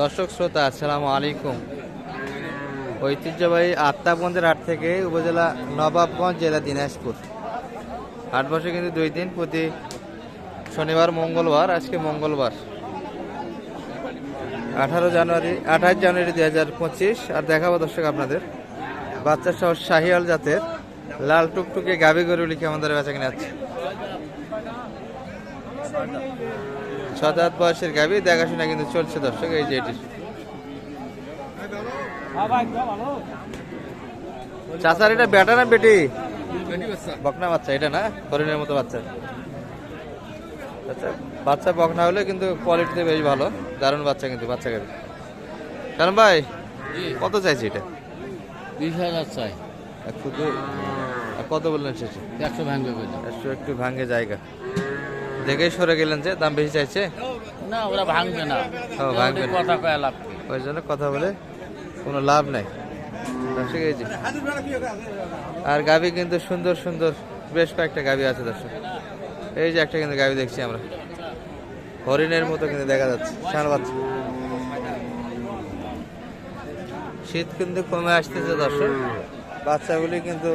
দর্শক শ্রোতা, আসসালামু আলাইকুম। ঐতিহ্যবাহী আত্মাবন্দের হাট থেকে উপজেলা নবাবগঞ্জ জেলা দিনাজপুর। হাট বসে কিন্তু দুই দিন, প্রতি শনিবার, মঙ্গলবার, আজকে মঙ্গলবার। আঠারো জানুয়ারি, আঠাশ জানুয়ারি দুই হাজার পঁচিশ, আর দেখাবো দর্শক আপনাদের। বাচ্চা সহ শাহিয়াল জাতের লাল টুকটুকে গাভি গরু লিখে আমাদের বেচা কিনে আছে সাত আট বয়সের গাভি দেখাশোনা কিন্তু চলছে দর্শক এই যে এটির চাচার এটা বেটা না বেটি? বকনা বাচ্চা এটা না? হরিণের মতো বাচ্চা। আচ্ছা বাচ্চা বকনা হলে কিন্তু কোয়ালিটিতে বেশ ভালো দারুণ বাচ্চা কিন্তু বাচ্চা গাভি। কারণ ভাই কত চাইছে এটা? বিশ হাজার চাই। কত বললেন শেষে? একশো ভাঙবে বলে একটু একটু ভাঙ্গে জায়গা। দেখেই সরে গেলেন যে দাম বেশি চাইছে? না ওরা ভাঙবে না। ও, ভাঙবে। কথা কয়া লাভ ওই জন্য কথা বলে কোনো লাভ নাই। দর্শক এই যে আর গাভি কিন্তু সুন্দর সুন্দর। বেশ কয়েকটা গাভি আছে দর্শক। এই যে একটা কিন্তু গাভি দেখছি আমরা। হরিণের মতো কিন্তু দেখা যাচ্ছে। ষাঁড় বাচ্চা। শীত কিন্তু কমে আসতেছে দর্শক। বাচ্চাগুলি কিন্তু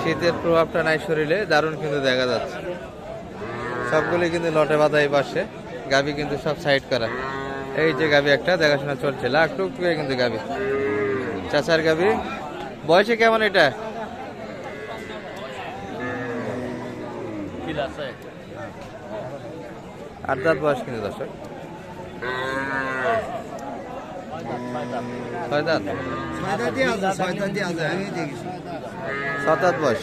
শীতের প্রভাবটা নাই শরীরে। দারুণ কিন্তু দেখা যাচ্ছে। সবগুলি কিন্তু লটে বাঁধা এই পাশে। গাভি কিন্তু সব সাইড করা। এই যে গাবি একটা, দেখাশোনা চলছে। লাখ টুকটুকে কিন্তু গাবি চাচার গাবি বয়সে কেমন এটা? আট দাঁত বয়স কিন্তু দর্শক। সাত বয়স।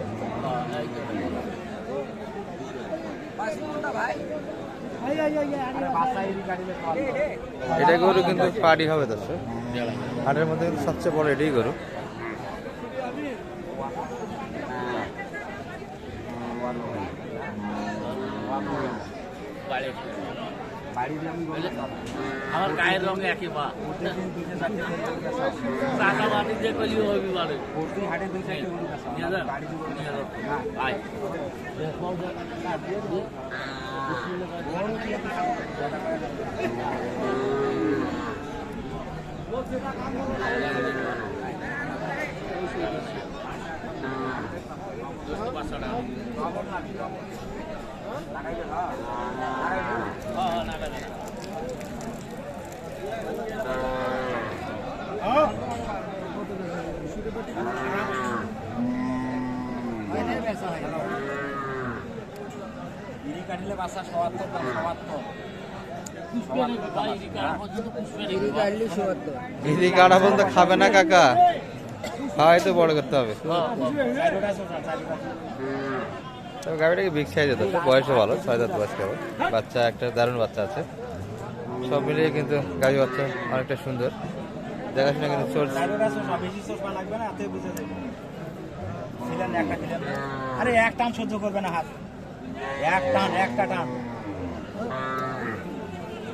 এটা গরু কিন্তু পাড়ি হবে দর্শক হাটের মধ্যে সবচেয়ে বড় এটাই গরু। আমার গায়ের রঙে একই বা। টাকা বাড়ি যে করলি হবি বাড়ি। হ্যাঁ, হ্যাঁ, খাবে না কাকা। খাওয়াই তো বড় করতে হবে। তবে গাড়িটাকে বিগ সাইজে তো বয়সও ভালো ছয় দাঁত বয়স কেবল। বাচ্চা একটা দারুণ বাচ্চা আছে। সব মিলিয়ে কিন্তু গাড়ি বাচ্চা অনেকটা সুন্দর। দেখাশোনা কিন্তু চলছে। আরে এক টান সহ্য করবে না হাত। এক টান একটা টান।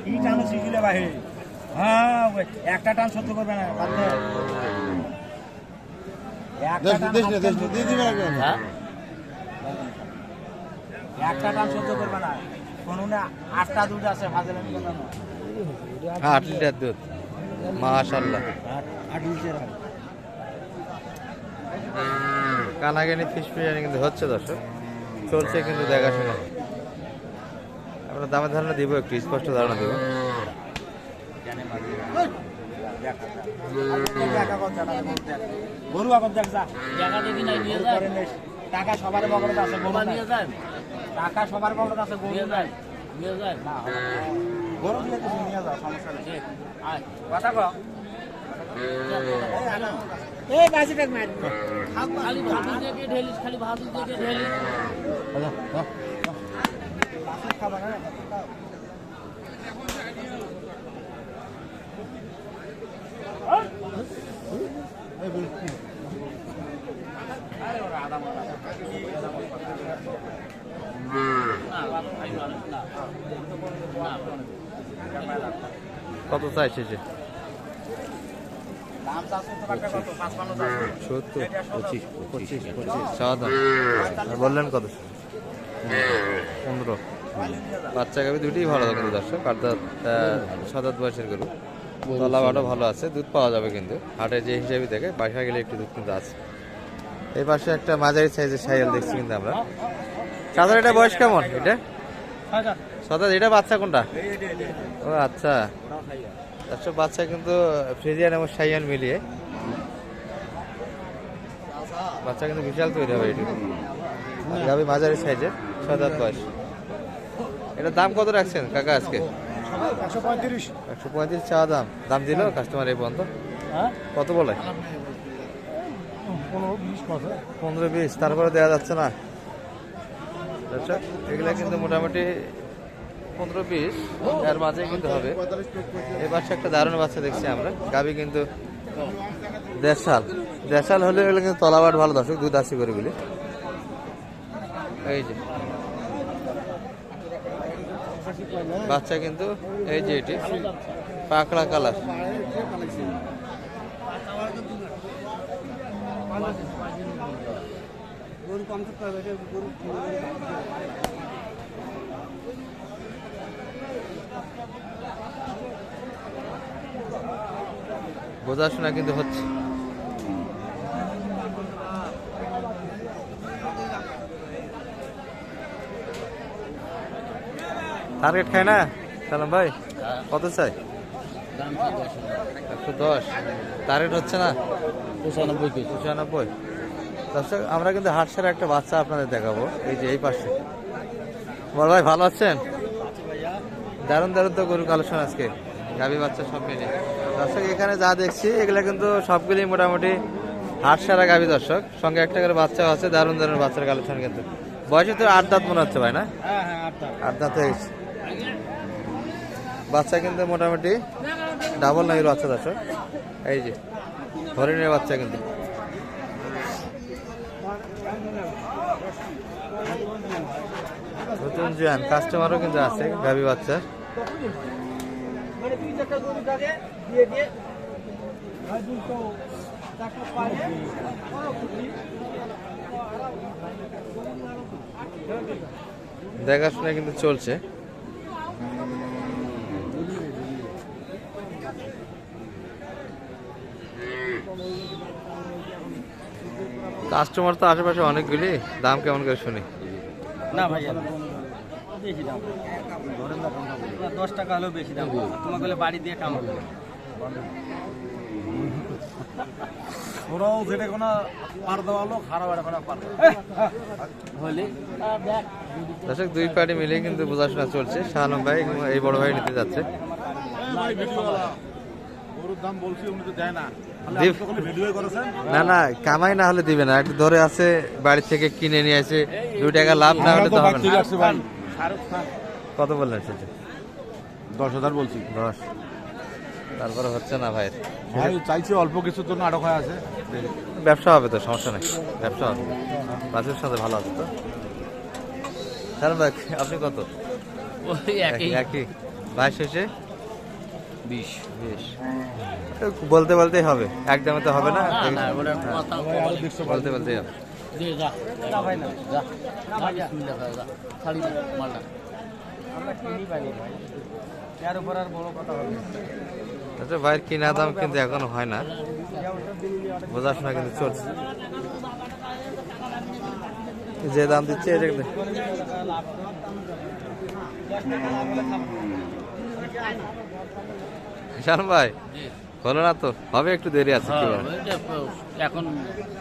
কি টানো শিখিলে বাহিরে হ্যাঁ একটা টান সহ্য করবে না। একটা টান হাত সহ্য করবে না। হ্যাঁ একটা টান সহ্য করবে না। কোনো না আটটা দুধ আছে ফাজলে হ্যাঁ আট লিটার দুধ মাশাল্লাহ আট লিটার কানাগানি ফিশ বিরিয়ানি কিন্তু হচ্ছে দর্শক। চলছে কিন্তু দেখাশোনা। আমরা দামের ধারণা দিব একটু স্পষ্ট ধারণা দেবো। গরু দেখ যা। টাকা সবার বগলত আছে গরু নিয়ে যান টাকা সবার বগলত আছে গরু নাই। নিয়ে যায়। না, গরু দিয়ে তুমি নিয়ে যাও সমস্যা নেই। কথা কও। খালি ভাবি দেখে ঢেলিস খালি ভাবি দেখে ঢেলিস? কত চাইছে যে বললেন কত? পনেরো। বাচ্চা গাবি দুটোই ভালো কিন্তু দর্শক। আর সাত আট বয়সের গরু। তলা ভালো আছে দুধ পাওয়া যাবে কিন্তু। হাটে যে হিসাবে দেখে বাসা গেলে একটু দুধ কিন্তু আছে। এই পাশে একটা মাঝারি সাইজের সাইকেল দেখছি কিন্তু আমরা। সাধারণ এটা বয়স কেমন এটা? সাদা এটা বাচ্চা কোনটা? ও আচ্ছা। আচ্ছা বাচ্চা কিন্তু ফ্রিজিয়ান এবং সাইয়ান মিলিয়ে। বাচ্চা কিন্তু বিশাল তৈরি হবে এটি। গাবি মাঝারি সাইজের ছয় দাঁত বয়স এটার দাম কত রাখছেন কাকা আজকে? একশো পঁয়ত্রিশ একশো পঁয়ত্রিশ চা দাম। দাম দিল কাস্টমার এই পর্যন্ত? হ্যাঁ? কত বলে? পনেরো বিশ কথা পনেরো বিশ তারপরে দেওয়া যাচ্ছে না। আচ্ছা এগুলা কিন্তু মোটামুটি পনেরো বিশ এর মাঝে কিন্তু হবে। এই পাশে একটা দারুণ বাচ্চা দেখছি আমরা। গাবি কিন্তু দেড়শাল দেড়শাল হলে এগুলো কিন্তু তলাবাট ভালো, দর্শক, দুধ আসি করে গুলি এই যে। বাচ্চা কিন্তু, এই যে এটি, পাকড়া কালার। বোঝাশোনা কিন্তু হচ্ছে। টার্গেট খায় না? সালাম ভাই কত চাই? একশো দশ। টার্গেট হচ্ছে না? পঁচানব্বই কেজি। পঁচানব্বই। দর্শক আমরা কিন্তু হাটসার একটা বাচ্চা আপনাদের দেখাবো। এই যে এই পাশে। বল ভাই ভালো আছেন? দারুণ দারুণ তো গরু কালেকশন আজকে। গাভি বাচ্চা সব মিলে। দর্শক এখানে যা দেখছি এগুলো কিন্তু সবগুলি মোটামুটি হাট সারা গাভি দর্শক। সঙ্গে একটা করে বাচ্চা আছে দারুণ দারুণ বাচ্চার কালেকশন কিন্তু। বয়সে তো আট দাঁত মনে হচ্ছে ভাই না? হ্যাঁ হ্যাঁ আট দাঁত। হয়ে গেছে। বাচ্চা কিন্তু মোটামুটি ডাবল নাইর বাচ্চা দর্শক? এই যে হরিণের বাচ্চা কিন্তু। নতুন জোয়ান কাস্টমারও কিন্তু আছে গাভি বাচ্চা মানে দুই চারটা গরু থাকে দিয়ে দিয়ে দুটো চারটা পায়ে দেখাশোনা কিন্তু চলছে। কাস্টমার তো আশেপাশে অনেকগুলি দাম কেমন করে শুনি? না ভাইয়া দশ টাকা হলেও বেশি দাম। তোমাকে বলে বাড়ি দিয়ে কাম ওরাও যেটা কোনো পার কোনো পার হলে। দর্শক দুই পার্টি মিলে কিন্তু বোঝাশোনা চলছে। শাহানম ভাই এই বড় ভাই নিতে যাচ্ছে। গরুর দাম বলছি উনি তো দেয় না। না না কামাই না হলে দিবে না। একটু ধরে আছে বাড়ি থেকে কিনে নিয়ে এসে দুই টাকা লাভ না হলে তো হবে না। কত বললেন সেটা? দশ হাজার বলছি দশ তারপরে হচ্ছে না ভাই ভাই চাইছি অল্প কিছুর জন্য আটক হয়ে আছে ব্যবসা হবে তো সমস্যা নেই ব্যবসা হবে বাসের সাথে ভালো আছে তো শাহানম ভাই আপনি কত ওই একই একই ভাই শেষে বিশ বিশ বলতে বলতেই হবে একদমে তো হবে না বলতে বলতেই হবে মালটা এর উপর আর বড় কথা হবে আচ্ছা ভাইয়ের কিনা দাম কিন্তু এখনও হয় না। বোঝাশোনা কিন্তু চলছে। যে দাম দিচ্ছে এটা কিন্তু- শান ভাই জি। হলো না তো? হবে একটু দেরি আছে কি হ্যাঁ, এখন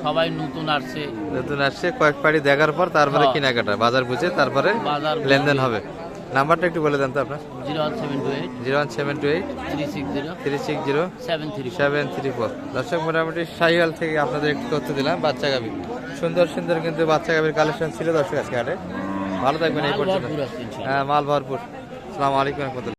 সবাই নতুন আসছে। নতুন আসছে কয়েক পাড়ি দেখার পর তারপরে হ্যাঁ। কেনাকাটা বাজার বুঝে তারপরে লেনদেন হবে। নাম্বারটা একটু বলে দেন তো আপনার। Zero one seven two eight. Zero one seven two eight. Three six zero. Three six zero. Seven three seven three four. দর্শক মোটামুটি সাইওয়াল থেকে আপনাদের একটু তথ্য দিলাম বাচ্চা গাবি সুন্দর সুন্দর কিন্তু বাচ্চা গাবির কালেকশন ছিল দর্শক আজকে হাটে। ভালো থাকবেন এই পর্যন্ত। হ্যাঁ মাল ভরপুর। সালাম আলাইকুম রহমতুল্লাহ।